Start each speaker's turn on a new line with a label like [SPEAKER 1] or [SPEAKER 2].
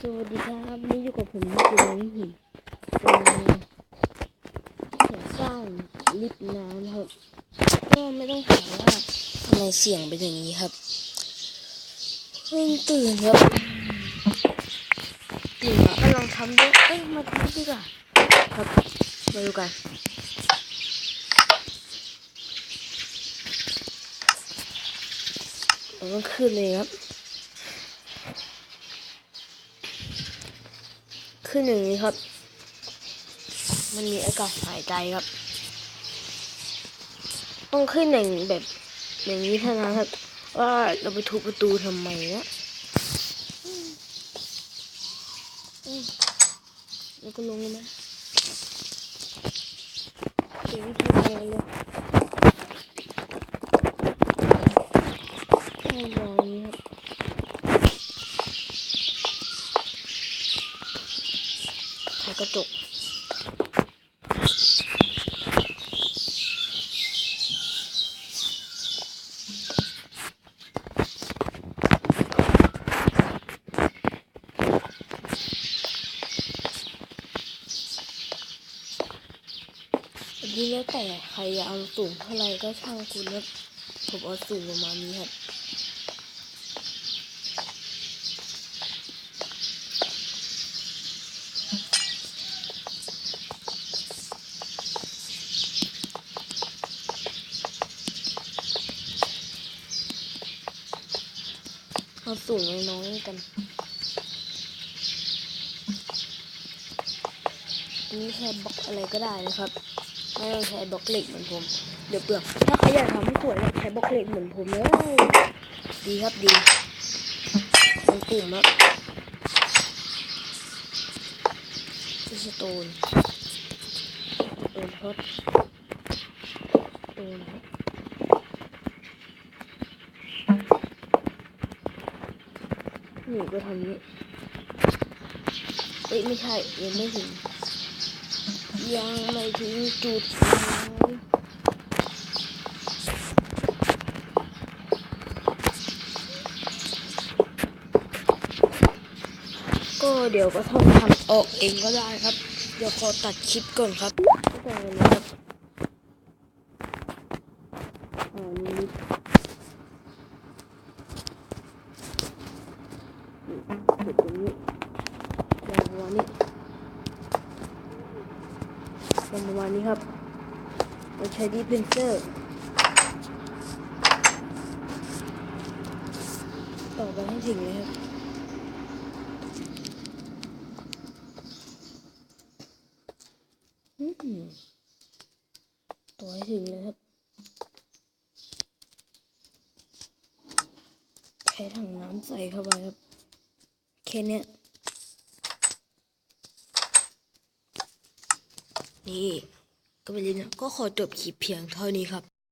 [SPEAKER 1] สวัสดีครับนี่อยู่กับผมนิติวัฒน์หินเป็นสร้างลิฟต์น้ำครับก็ไม่ต้องถามว่าทำไมเสียงเป็นอย่างนี้ครับเพิ่งตื่นครับตื่นมากำลังทำด้วยเอ้ยมาทำดีกว่าครับมาดูกันเราต้องขึ้นเลยครับ ขึ้นอย่างนี้ครับ มันมีอากาศหายใจครับ ต้องขึ้นอย่างแบบอย่างนี้เท่านั้นครับ ว่าเราไปทุบประตูทำไมนะแล้วก็ลงเลยไหมเดี๋ยววิธีการเลยให้วางอย่างนี้ครับ ใช้กระจกอั นี้แล้วแต่ใครจะเอาสูงเท่าไรก็ช่างคุณครับผมเอาสูงประมาณนี้ครับเอาสูงน้อยๆกันนนี้ใช้บล็อกอะไรก็ได้นะครับ ม่ใช้บล็อกเหล็กเหมือนผม เดี๋ยวเปลือกถ้าใครอยากทำให้สวยใช้บล็อกเหล็กเหมือนผมเลยดีครับดีมันปุ่มครับสโตนสโตนพอดสโตนครับหนูก็ทำนี้เอ้ยไม่ใช่ยังไม่ถึง ยังไม่ถึงจุดก็เดี๋ยวก็ทำทำออกเองก็ได้ครับ เดี๋ยวขอตัดคลิปก่อนครับก็ตอนนี้ครับอ่านี่ลิฟต์จุดตรงนี้วางประมาณนี้วางประ มาณนี้ครับ เราใช้ดีเพนเซอร์ ต่อไปให้ถึงเลยครับต่อให้ถึงเลยครับใช้ถังน้ำใส่เข้าไปครับแค่เนี้ยนี่ ก็ไปเลยนะก็ขอจบคลิปเพียงเท่านี้ครับ